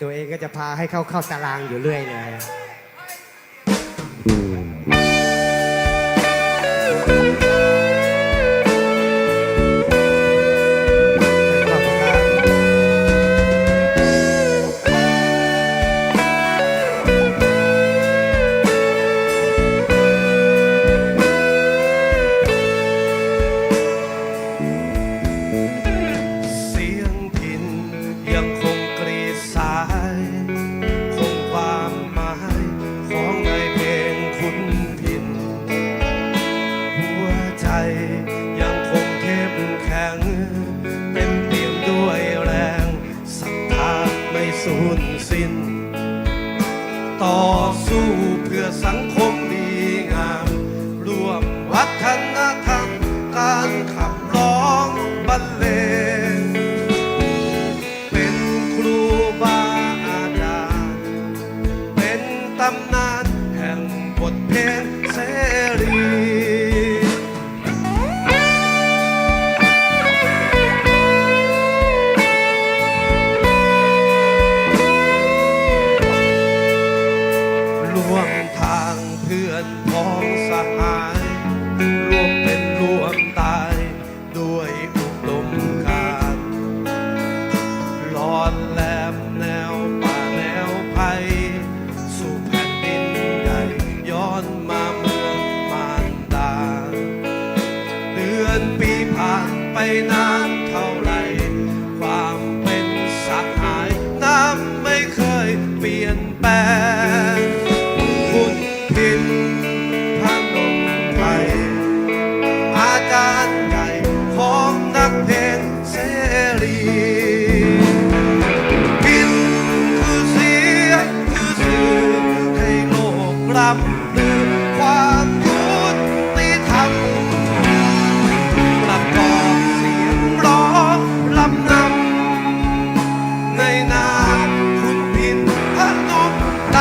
ตัวเองก็จะพาให้เข้าเข้าตารางอยู่เรื่อยเลยเสียงพินยังค ยังคงเข้มแข็งเต็มเปี่ยมด้วยแรงศรัทธาไม่สูญสิ้น ต่อสู้เพื่อสังคมดี ร่วมทางเพื่อนพ้องสหายร่วมเป็นร่วมตายด้วยอุดมการหลอนแหลมแนวป่าแนวภัยสู่แผ่นดินใหญ่ย้อนมาเมืองมารดา เดือนปีผ่านไปนานเท่าไรความเป็นสหายน้ำไม่เคยเปลี่ยนแปลง รีพินคือเสียงคือสื่อให้โลกรับรู้ความยุติธรรมประกอบเสียงร้องลำนำในนามคุณพินพนมไตร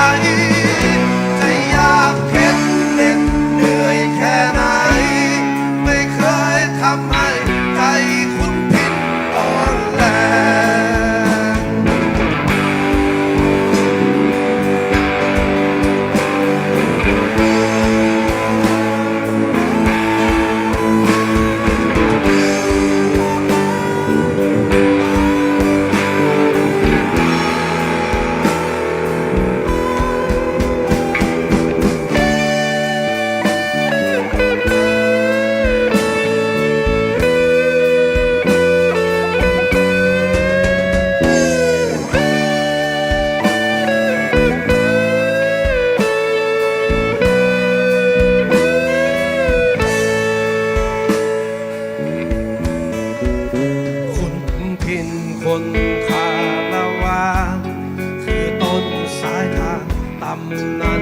ต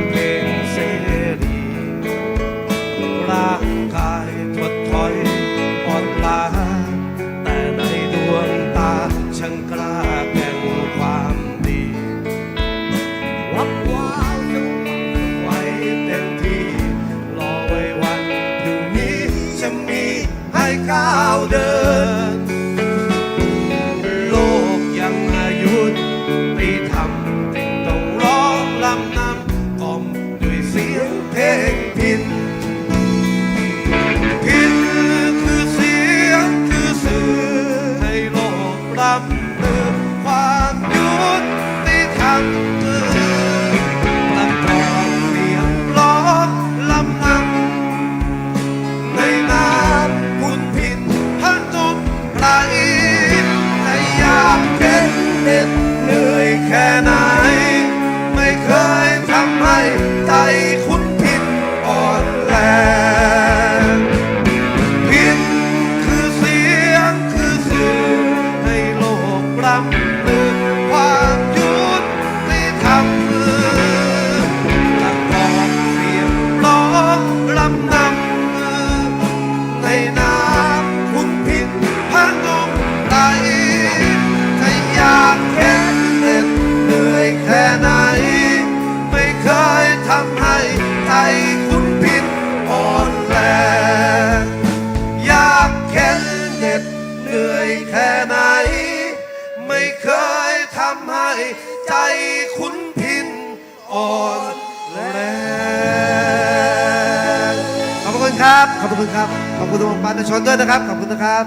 ครับ ขอบคุณครับ ขอบคุณทุกท่านประชนด้วยนะครับ ขอบคุณนะครับ